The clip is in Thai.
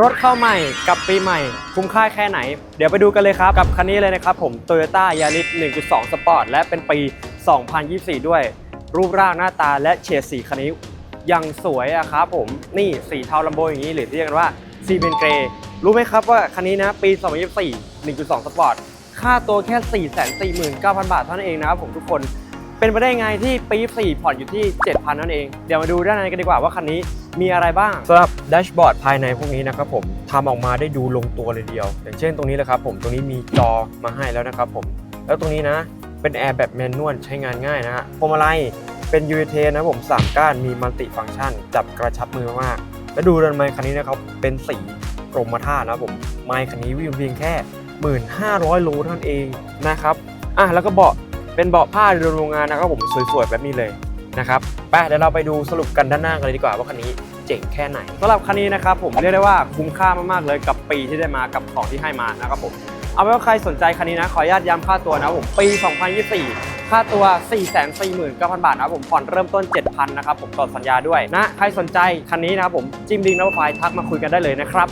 รถเข้าใหม่กับปีใหม่ คุ้มค่าแค่ไหน เดี๋ยวไปดูกันเลยครับ กับคันนี้เลยนะครับผม Toyota Yaris 1.2 Sport และเป็นปี 2024 ด้วย รูปร่างหน้าตาและเฉดสีคันนี้ยังสวยอะครับผมนี่สีเทาลัมโบอย่างนี้หรือที่เรียกกันว่าซีเบนเกรรู้ไหมครับว่าคันนี้นะปี 2024 1.2 Sport ค่าตัวแค่ 449,000 บาทเท่านั้นเองนะครับผมทุกคน เป็นไปได้ไงที่ปี4ผ่อนอยู่ที่ 7,000 นั่นเอง เดี๋ยวมาดูด้านในกันดีกว่าว่าคันนี้มีอะไรบ้างสำหรับแดชบอร์ดภายในพวกนี้นะครับผมทำออกมาได้ดูลงตัวเลยทีเดียว อย่างเช่นตรงนี้เลยครับผมตรงนี้มีจอมาให้แล้วนะครับผมแล้วตรงนี้นะเป็นแอร์แบบแมนนวลใช้งานง่ายนะฮะพวงมาลัยเป็น u ูเทนะผมสามก้านมีมัลติฟังก์ชัน จับกระชับมือมากๆแล้วดูดันไมค์คันนี้นะครับเป็นสีกรมท่านะครับผมไมค์คันนี้วิ่งเพียงแค่ 1,500 โลเท่านั้นเองนะครับอะแล้วก็เบาะ เป็นเบาะผ้าโรงงานนะครับผมสวยๆแบบนี้เลยนะครับไปเดี๋ยวเราไปดูสรุปกันด้านหน้ากันเลยดีกว่าว่าคันนี้เจ๋งแค่ไหนสำหรับคันนี้นะครับผมเรียกได้ว่าคุ้มค่ามากๆเลยกับปีที่ได้มากับของที่ให้มานะครับผมเอาเป็นว่าใครสนใจคันนี้นะขออนุญาตย้ำค่าตัวนะผมปี 2024 ค่าตัว 449,000 บาทนะครับผมผ่อนเริ่มต้น 7,000 นะครับผมต่อสัญญาด้วยนะใครสนใจคันนี้นะครับผมจิ้มลิงก์หน้าไฟทักมาคุยกันได้เลยนะครับ